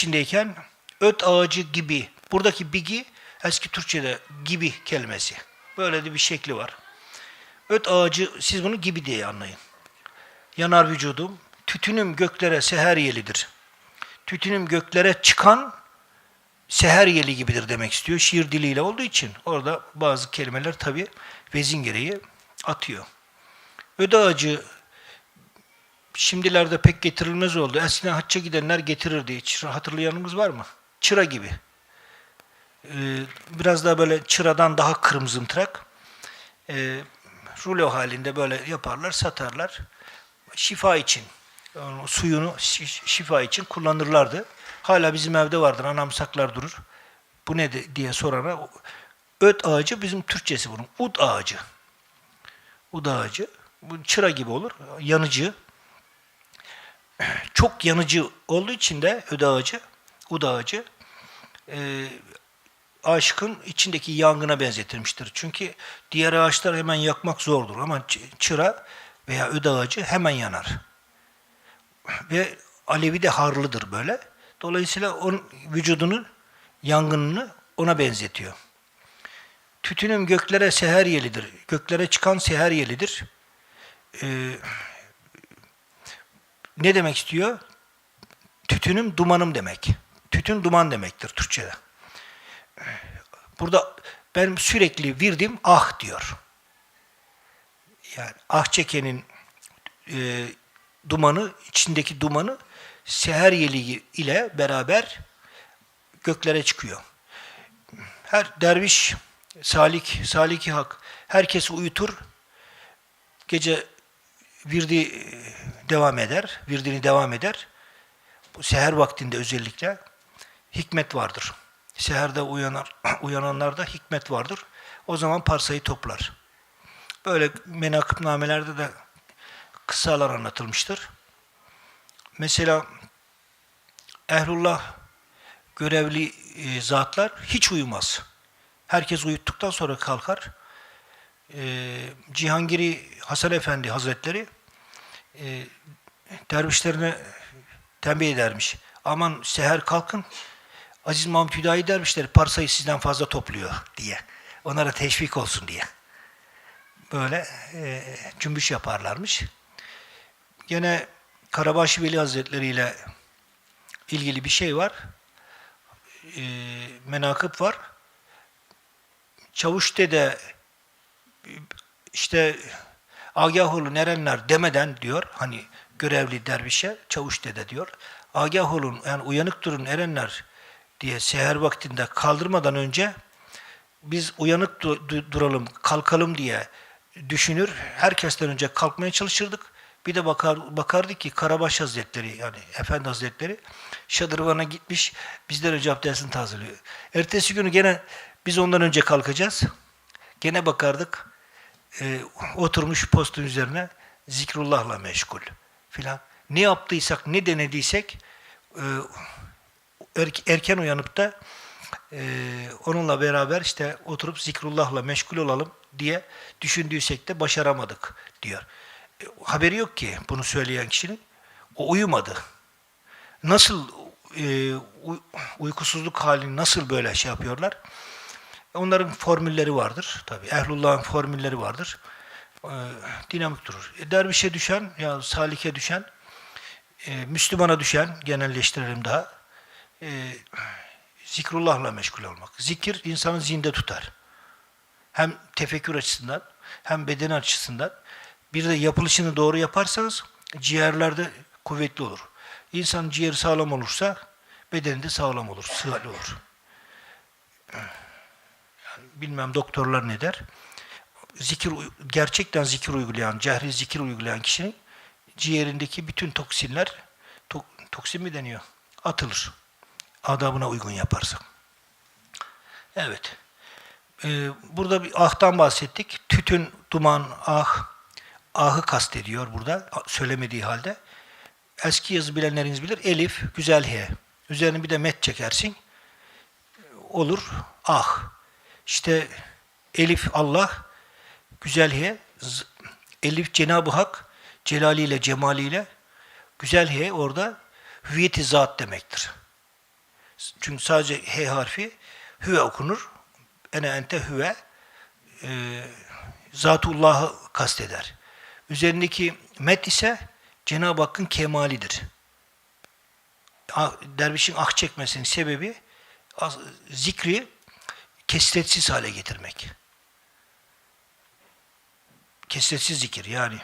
içindeyken öt ağacı gibi. Buradaki bigi eski Türkçe'de gibi kelimesi. Böyle de bir şekli var. Öt ağacı siz bunu gibi diye anlayın. Yanar vücudum, tütünüm göklere seher yelidir. Tütünüm göklere çıkan seher yeli gibidir demek istiyor. Şiir diliyle olduğu için orada bazı kelimeler tabi vezin gereği atıyor. Öde ağacı şimdilerde pek getirilmez oldu. Eskiden hacca gidenler getirirdi. Hiç hatırlayanımız var mı? Çıra gibi. Ee, biraz daha böyle çıradan daha kırmızımtırak. Ee, rulo halinde böyle yaparlar, satarlar. Şifa için. Yani suyunu şi- şifa için kullanırlardı. Hala bizim evde vardır. Anam saklar durur. Bu ne diye sorana öt ağacı bizim Türkçesi bunun. Ud ağacı. Ud ağacı. Bu çıra gibi olur. Yanıcı. Çok yanıcı olduğu için de öd ağacı, ud ağacı e, aşkın içindeki yangına benzetilmiştir. Çünkü diğer ağaçlar hemen yakmak zordur ama çı- çıra veya öd ağacı hemen yanar. Ve alevi de harlıdır böyle. Dolayısıyla onun vücudunun yangınını ona benzetiyor. Tütünüm göklere seher yelidir. Göklere çıkan seher yelidir. Ee, ne demek istiyor? Tütünüm dumanım demek. Tütün duman demektir Türkçe'de. Burada ben sürekli virdim ah diyor. Yani ah çekenin e, dumanı, içindeki dumanı seher yeli ile beraber göklere çıkıyor. Her derviş, salik, saliki hak, herkesi uyutur, gece virdi e, devam eder, virdini devam eder. Bu seher vaktinde özellikle hikmet vardır. Seherde uyanar, uyananlarda hikmet vardır. O zaman parsayı toplar. Böyle menakıbnamelerde de kıssalar anlatılmıştır. Mesela ehlullah görevli e, zatlar hiç uyumaz. Herkes uyuttuktan sonra kalkar. E, Cihangiri Hasan Efendi Hazretleri e, dervişlerine tembih edermiş. Aman seher kalkın. Aziz Mahmut Hüdayi dervişleri parsayı sizden fazla topluyor diye. Onlara teşvik olsun diye. Böyle e, cümbüş yaparlarmış. Gene Karabaşı Veli Hazretleri ile ilgili bir şey var. E, menakıb var. Çavuş dede işte agah olun erenler demeden diyor hani görevli dervişe çavuş dede diyor. Agah olun yani uyanık durun erenler diye seher vaktinde kaldırmadan önce biz uyanık du- du- duralım, kalkalım diye düşünür. Herkesten önce kalkmaya çalışırdık. Bir de bakar, bakardı ki Karabaş Hazretleri yani Efendi Hazretleri şadırvana gitmiş bizden önce abdestini tazeliyor. Ertesi günü gene biz ondan önce kalkacağız. Gene bakardık e, oturmuş postun üzerine zikrullahla meşgul filan. Ne yaptıysak, ne denediysek e, er- erken uyanıp da e, onunla beraber işte oturup zikrullahla meşgul olalım diye düşündüysek de başaramadık diyor. E, haberi yok ki bunu söyleyen kişinin. O uyumadı. Nasıl e, uy- uykusuzluk halini nasıl böyle şey yapıyorlar? Onların formülleri vardır. Tabi ehlullah'ın formülleri vardır. E, dinamik durur. E, dervişe düşen ya salike düşen e, Müslümana düşen genelleştirelim daha e, zikrullahla meşgul olmak. Zikir insanı zinde tutar. Hem tefekkür açısından hem beden açısından bir de yapılışını doğru yaparsanız ciğerlerde kuvvetli olur. İnsan ciğeri sağlam olursa bedeni de sağlam olur, sıhhatli olur. Bilmem doktorlar ne der. Zikir gerçekten zikir uygulayan, cehri zikir uygulayan kişinin ciğerindeki bütün toksinler to- toksin mi deniyor? Atılır. Adabına uygun yaparsak. Evet. Ee, burada bir ahtan bahsettik. Tütün, duman, ah, ahı kastediyor burada söylemediği halde. Eski yazı bilenleriniz bilir. Elif, güzel he. Üzerine bir de met çekersin. Olur ah. İşte Elif Allah, güzel he. Z- Elif Cenab-ı Hak celaliyle, cemaliyle. Güzel he orada hüviyeti zat demektir. Çünkü sadece H harfi hüve okunur. Ene ente hüve e, Zatullah'ı kasteder. Üzerindeki met ise Cenab-ı Hakk'ın kemalidir. Dervişin ah çekmesinin sebebi zikri kesretsiz hale getirmek. Kesretsiz zikir yani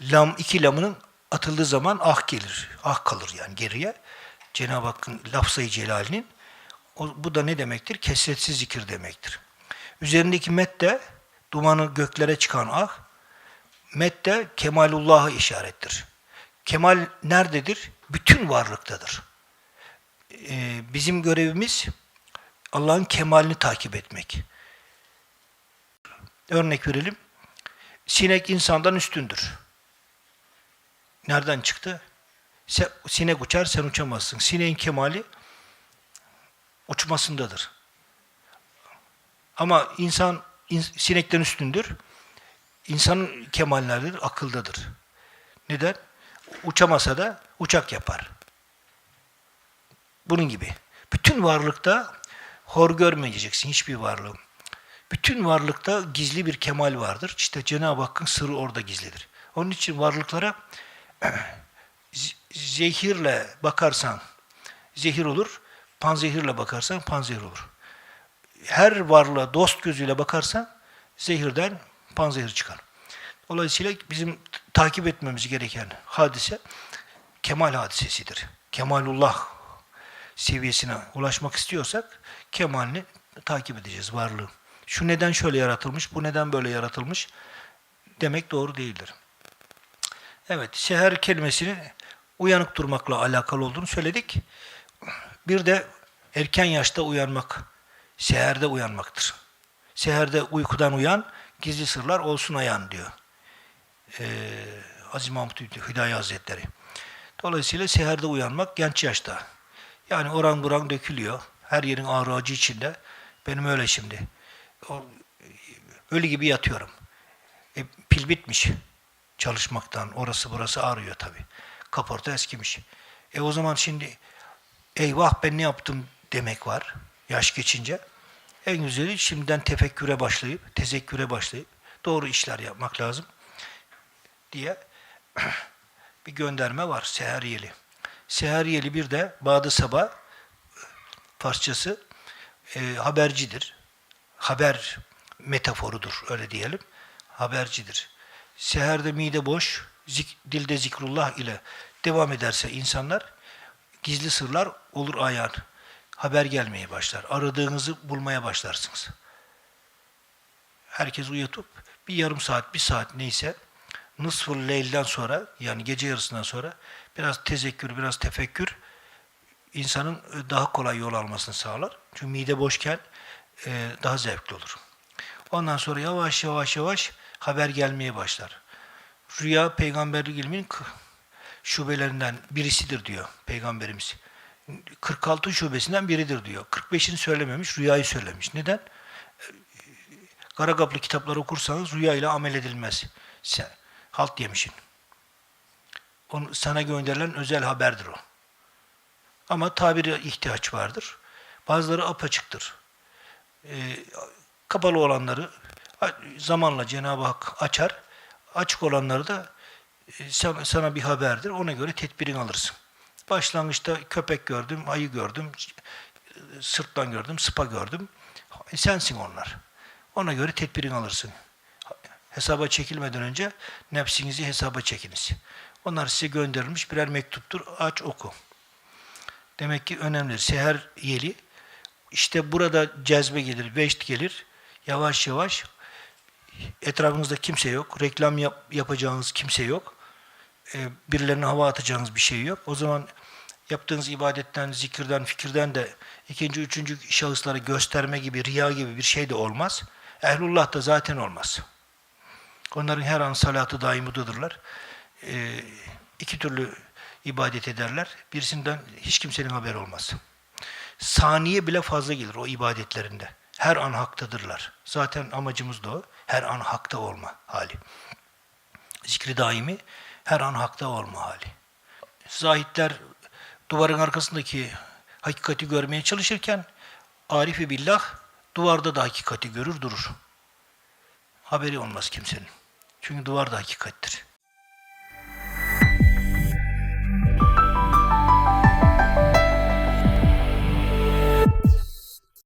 lam iki lamının atıldığı zaman ah gelir. Ah kalır yani geriye. Cenab-ı Hakk'ın lafzayı celalinin o, bu da ne demektir? Kesretsiz zikir demektir. Üzerindeki met de dumanı göklere çıkan ah met de kemalullah'a işarettir. Kemal nerededir? Bütün varlıktadır. Ee, bizim görevimiz Allah'ın kemalini takip etmek. Örnek verelim. Sinek insandan üstündür. Nereden çıktı? Sinek uçar, sen uçamazsın. Sineğin kemali uçmasındadır. Ama insan in- sinekten üstündür. İnsanın kemal nerededir? Akıldadır. Neden? Uçamasa da uçak yapar. Bunun gibi. Bütün varlıkta hor görmeyeceksin hiçbir varlığı. Bütün varlıkta gizli bir kemal vardır. İşte Cenab-ı Hakk'ın sırrı orada gizlidir. Onun için varlıklara zehirle bakarsan zehir olur, panzehirle bakarsan panzehir olur. Her varlığa dost gözüyle bakarsan zehirden panzehir çıkar. Dolayısıyla bizim takip etmemiz gereken hadise kemal hadisesidir. Kemalullah seviyesine ulaşmak istiyorsak kemalini takip edeceğiz varlığı. Şu neden şöyle yaratılmış, bu neden böyle yaratılmış demek doğru değildir. Evet, seher kelimesini uyanık durmakla alakalı olduğunu söyledik. Bir de erken yaşta uyanmak, seherde uyanmaktır. Seherde uykudan uyan, gizli sırlar olsun ayan diyor. Ee, Aziz Mahmut Hüdayi Hazretleri. Dolayısıyla seherde uyanmak genç yaşta. Yani oran buran dökülüyor. Her yerin ağrı acı içinde. Benim öyle şimdi. Ölü gibi yatıyorum. E, pil bitmiş çalışmaktan. Orası burası ağrıyor tabii. Kaporta eskimiş. E o zaman şimdi eyvah ben ne yaptım demek var. Yaş geçince. En güzeli şimdiden tefekküre başlayıp, tezekküre başlayıp doğru işler yapmak lazım diye bir gönderme var Seheriyeli. Seheriyeli bir de Badı Sabah Farsçası e, habercidir. Haber metaforudur öyle diyelim. Habercidir. Seherde mide boş, zik, dilde zikrullah ile devam ederse insanlar gizli sırlar olur ayağın. Haber gelmeye başlar. Aradığınızı bulmaya başlarsınız. Herkes uyatıp bir yarım saat, bir saat neyse nısful leylden sonra yani gece yarısından sonra biraz tezekkür, biraz tefekkür insanın e, daha kolay yol almasını sağlar. Çünkü mide boşken e, daha zevkli olur. Ondan sonra yavaş yavaş yavaş haber gelmeye başlar. Rüya peygamberlik ilminin şubelerinden birisidir diyor peygamberimiz. 46 şubesinden biridir diyor. 45'ini söylememiş, rüyayı söylemiş. Neden? Karagaplı kitapları okursanız rüya ile amel edilmez. Sen, halt yemişin. Onu, sana gönderilen özel haberdir o. Ama tabire ihtiyaç vardır. Bazıları apaçıktır. Ee, kapalı olanları zamanla Cenab-ı Hak açar. Açık olanları da e, sa- sana bir haberdir. Ona göre tedbirini alırsın. Başlangıçta köpek gördüm, ayı gördüm, e, sırtlan gördüm, sıpa gördüm. E, sensin onlar. Ona göre tedbirini alırsın. Hesaba çekilmeden önce nefsinizi hesaba çekiniz. Onlar size gönderilmiş birer mektuptur. Aç oku. Demek ki önemlidir. Seher yeli işte burada cezbe gelir, veşt gelir. Yavaş yavaş etrafınızda kimse yok. Reklam yap, yapacağınız kimse yok. E, birilerine hava atacağınız bir şey yok. O zaman yaptığınız ibadetten, zikirden, fikirden de ikinci, üçüncü şahıslara gösterme gibi, riya gibi bir şey de olmaz. Ehlullah da zaten olmaz. Onların her an salatı daimudadırlar. E, iki türlü ibadet ederler. Birisinden hiç kimsenin haberi olmaz. Saniye bile fazla gelir o ibadetlerinde. Her an haktadırlar. Zaten amacımız da o. Her an hakta olma hali. Zikri daimi her an hakta olma hali. Zahitler duvarın arkasındaki hakikati görmeye çalışırken Arifi billah duvarda da hakikati görür durur. Haberi olmaz kimsenin. Çünkü duvar da hakikattir.